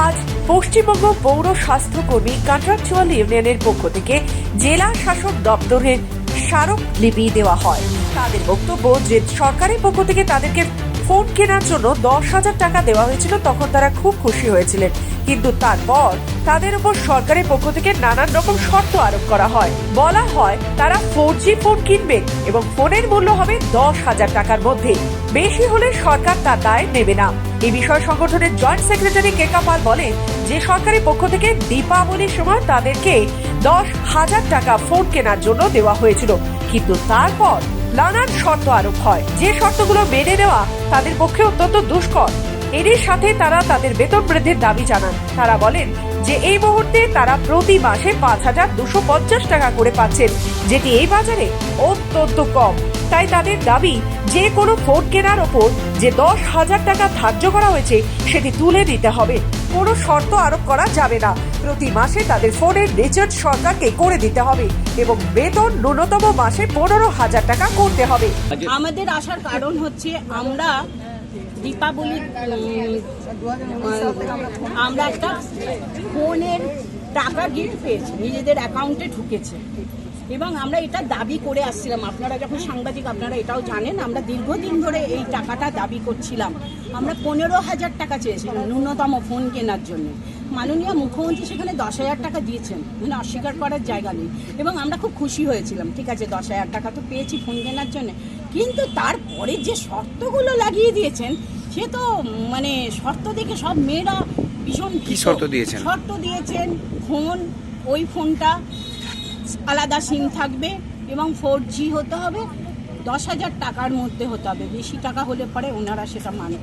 আজ পশ্চিমবঙ্গ পৌর স্বাস্থ্যকর্মী কন্ট্রাকচুয়াল ইউনিয়নের পক্ষ থেকে জেলা শাসক দপ্তরের স্মারকলিপি দেওয়া হয়। তাদের বক্তব্য যে সরকারের পক্ষ থেকে তাদেরকে ফোন কেনার জন্য দশ হাজার টাকা দেওয়া হয়েছিল, তখন তারা খুব খুশি হয়েছিলেন। কিন্তু তারপর তাদের উপর সরকারের পক্ষ থেকে নানান রকম শর্ত আরোপ করা হয়। বলা হয়, তারা ফোর জি ফোন কিনবে এবং ফোনের মূল্য হবে দশ হাজার টাকার মধ্যে। বেশি হলে সরকার তা দায় নেবে না। এই বিষয়ে সংগঠনের জয়েন্ট সেক্রেটারি কেকা পাল বলেন, যে সরকারের পক্ষ থেকে দীপাবলির সময় তাদেরকে দশ হাজার টাকা ফোন কেনার জন্য দেওয়া হয়েছিল। কিন্তু তারপর নানান শর্ত আরোপ হয়। যে শর্তগুলো মেনে নেওয়া তাদের পক্ষে অত্যন্ত দুষ্কর। এরই সাথে তারা তাদের বেতন বৃদ্ধির দাবি জানান। তারা বলেন যে এই মুহূর্তে তারা প্রতি মাসে পাঁচ হাজার দুশো পঞ্চাশ টাকা করে পাচ্ছেন, যেটি এই বাজারে অত্যন্ত কম। তাই তাদের দাবি, যে কোনো ফোন কেনার ওপর যে দশ হাজার টাকা ধার্য করা হয়েছে, সেটি তুলে দিতে হবে। কোনো শর্ত আরোপ করা যাবে না। প্রতি মাসে তাদের ফোনের রিচার্জ সরকারকে করে দিতে হবে এবং বেতন ন্যূনতম মাসে পনেরো হাজার টাকা করতে হবে। আমাদের আসার কারণ হচ্ছে আমরা দীপাবলি আমরা একটা ফোনের টাকা গিফট পেয়েছি, নিজেদের অ্যাকাউন্টে ঢুকেছে। এবং আমরা এটা দাবি করে আসছিলাম। আপনারা যখন সাংবাদিক আপনারা এটাও জানেন আমরা দীর্ঘদিন ধরে এই টাকাটা দাবি করছিলাম। আমরা পনেরো হাজার টাকা চেয়েছিলাম ন্যূনতম ফোন কেনার জন্য। মাননীয় মুখ্যমন্ত্রী সেখানে দশ হাজার টাকা দিয়েছেন। মানে অস্বীকার করার জায়গা নেই। এবং আমরা খুব খুশি হয়েছিলাম। ঠিক আছে দশ হাজার টাকা তো পেয়েছি ফোন কেনার জন্য। কিন্তু তারপরে যে শর্তগুলো লাগিয়ে দিয়েছেন সে তো মানে শর্ত দেখে সব মেয়েরা ভীষণ কি শর্ত দিয়েছেন? শর্ত দিয়েছেন ফোন ওই ফোনটা আলাদা সিম থাকবে এবং ফোর জি হতে হবে। দশ হাজার টাকার মধ্যে হতে হবে। বেশি টাকা হলে পরে ওনারা সেটা মানে।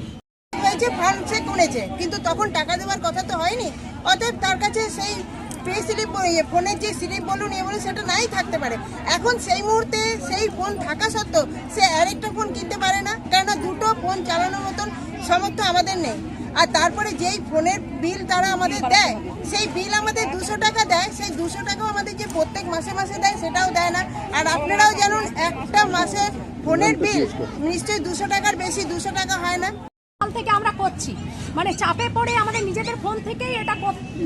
হয়েছে কিন্তু তখন টাকা দেওয়ার কথা তো হয়নি। অতএব তার কাছে সেই পে স্লিপ ফোনের যে স্লিপ বলুন, এ বলুন, সেটা নাই থাকতে পারে। এখন সেই মুহূর্তে সেই ফোন থাকা সত্ত্বেও সে আরেকটা ফোন কিনতে পারে না। কেননা দুটো ফোন চালানোর মতন সামর্থ্য আমাদের নেই। আর তারপরে যেই ফোনের বিল তারা আমাদের দেয় সেই বিল আমাদের দুশো টাকা দেয় সেই দুশো টাকাও আমাদের যে প্রত্যেক মাসে মাসে দেয় সেটাও দেয় না। আর আপনারাও জানুন একটা মাসে ফোনের বিল নিশ্চয়ই দুশো টাকার বেশি দুশো টাকা হয় না। থেকে আমরা করছি। মানে চাপে পড়ে আমাদের নিজেদের ফোন থেকেই এটা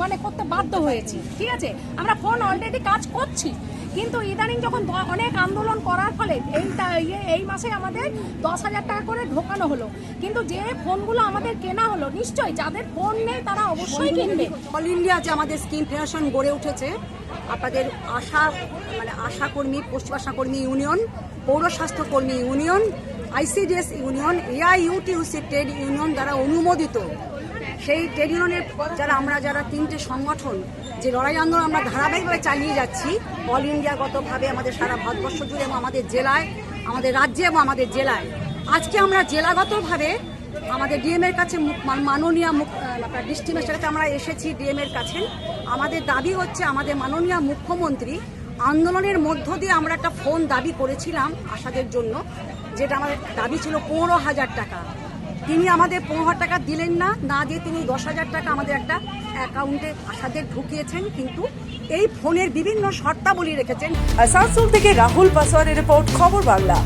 মানে করতে বাধ্য হয়েছি। ঠিক আছে? আমরা ফোন অলরেডি কাজ করছি। কিন্তু ইদানিং যখন অনেক আন্দোলন করার ফলে এই ইয়ে এই মাসে আমাদের দশ হাজার টাকা করে ঢোকানো হলো। কিন্তু যে ফোনগুলো আমাদের কেনা হলো নিশ্চয়ই যাদের ফোন নেই তারা অবশ্যই কিনবে। অল ইন্ডিয়া যে আমাদের স্কিম ফেডারেশন গড়ে উঠেছে আপনাদের আশা মানে আশাকর্মী পশ্চিম আশাকর্মী ইউনিয়ন পৌর স্বাস্থ্যকর্মী union ICDS union AIUTUC trade union দ্বারা অনুমোদিত। সেই ট্রেড ইউনিয়নের যারা আমরা যারা তিনটে সংগঠন যে লড়াই আন্দোলন আমরা ধারাবাহিকভাবে চালিয়ে যাচ্ছি অল ইন্ডিয়াগতভাবে আমাদের সারা ভারতবর্ষ জুড়ে এবং আমাদের জেলায়, আমাদের রাজ্যে এবং আমাদের জেলায়। আজকে আমরা জেলাগতভাবে আমাদের ডিএম এর কাছে মুখ- মান- মাননীয় ডিস্ট্রিক্ট ম্যাজিস্ট্রেটের কাছে আমরা এসেছি ডিএম এর কাছে। আমাদের দাবি হচ্ছে আমাদের মাননীয় মুখ্যমন্ত্রী আন্দোলনের মধ্য দিয়ে আমরা একটা ফোন দাবি করেছিলাম আশাদের জন্য, যেটা আমাদের দাবি ছিল পনেরো হাজার টাকা। তিনি আমাদের পনেরো হাজার টাকা দিলেন না না দিয়ে তিনি দশ হাজার টাকা আমাদের একটা অ্যাকাউন্টে আশাদের ঢুকিয়েছেন, কিন্তু এই ফোনের বিভিন্ন শর্তাবলী রেখেছেন। আসানসোল থেকে রাহুল পাসওয়ানের রিপোর্ট, খবর বাংলা।